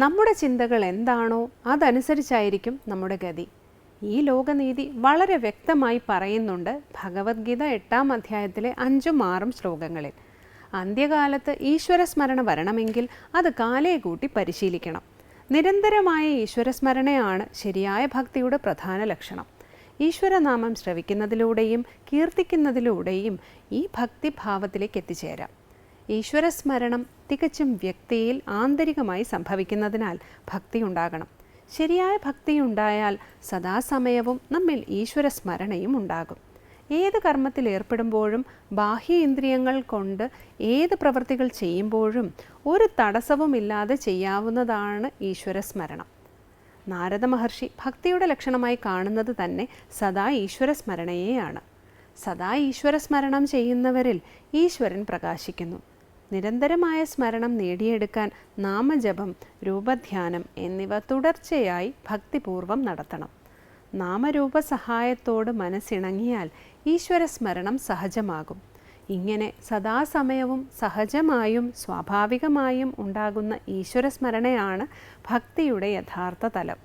നമ്മുടെ ചിന്തകൾ എന്താണോ അതനുസരിച്ചായിരിക്കും നമ്മുടെ ഗതി. ഈ ലോകനീതി വളരെ വ്യക്തമായി പറയുന്നുണ്ട് ഭഗവത്ഗീത എട്ടാം അധ്യായത്തിലെ അഞ്ചും ആറും ശ്ലോകങ്ങളിൽ. അന്ത്യകാലത്ത് ഈശ്വരസ്മരണ വരണമെങ്കിൽ അത് കാലയെ കൂട്ടി പരിശീലിക്കണം. നിരന്തരമായ ഈശ്വരസ്മരണയാണ് ശരിയായ ഭക്തിയുടെ പ്രധാന ലക്ഷണം. ഈശ്വരനാമം ശ്രവിക്കുന്നതിലൂടെയും കീർത്തിക്കുന്നതിലൂടെയും ഈ ഭക്തിഭാവത്തിലേക്ക് എത്തിച്ചേരാം. ഈശ്വരസ്മരണം തികച്ചും വ്യക്തിയിൽ ആന്തരികമായി സംഭവിക്കുന്നതിനാൽ ഭക്തി ഉണ്ടാകണം ശരിയായ ഭക്തി ഉണ്ടായാൽ സദാസമയവും നമ്മിൽ ഈശ്വരസ്മരണയും ഉണ്ടാകും. ഏത് കർമ്മത്തിൽ ഏർപ്പെടുമ്പോഴും ബാഹ്യ ഇന്ദ്രിയങ്ങൾ കൊണ്ട് ഏത് പ്രവൃത്തികൾ ചെയ്യുമ്പോഴും ഒരു തടസ്സവുമില്ലാതെ ചെയ്യാവുന്നതാണ് ഈശ്വരസ്മരണം. നാരദ മഹർഷി ഭക്തിയുടെ ലക്ഷണമായി കാണുന്നത് തന്നെ സദാ ഈശ്വരസ്മരണയെയാണ്. സദാ ഈശ്വരസ്മരണം ചെയ്യുന്നവരിൽ ഈശ്വരൻ പ്രകാശിക്കുന്നു. നിരന്തരമായ സ്മരണം നേടിയെടുക്കാൻ നാമജപം രൂപധ്യാനം എന്നിവ തുടർച്ചയായി ഭക്തിപൂർവം നടത്തണം. നാമരൂപ സഹായത്തോട് മനസ്സിണങ്ങിയാൽ ഈശ്വരസ്മരണം സഹജമാകും. ഇങ്ങനെ സദാസമയവും സഹജമായും സ്വാഭാവികമായും ഉണ്ടാകുന്ന ഈശ്വരസ്മരണയാണ് ഭക്തിയുടെ യഥാർത്ഥ തലം.